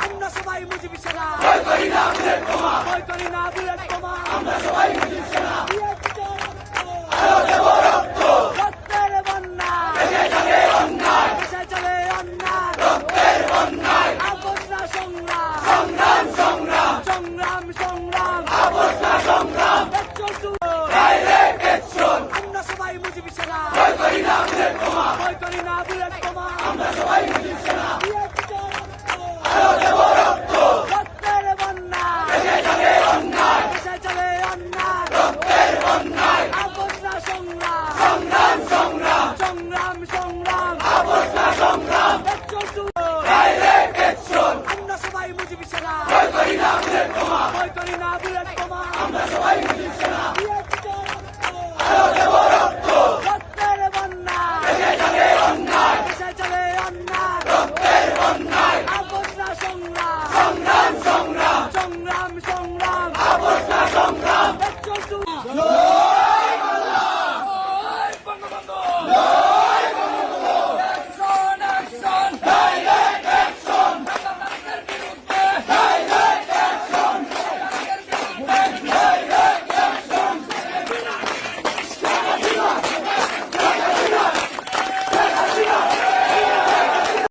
আমরা সবাই মুজিব সেনা। ভয় করি না বুলেট বোমা আমরা সবাই মুজিব ভয় করি না বুলেট বোমা ভয় করি না বুলেট বোমা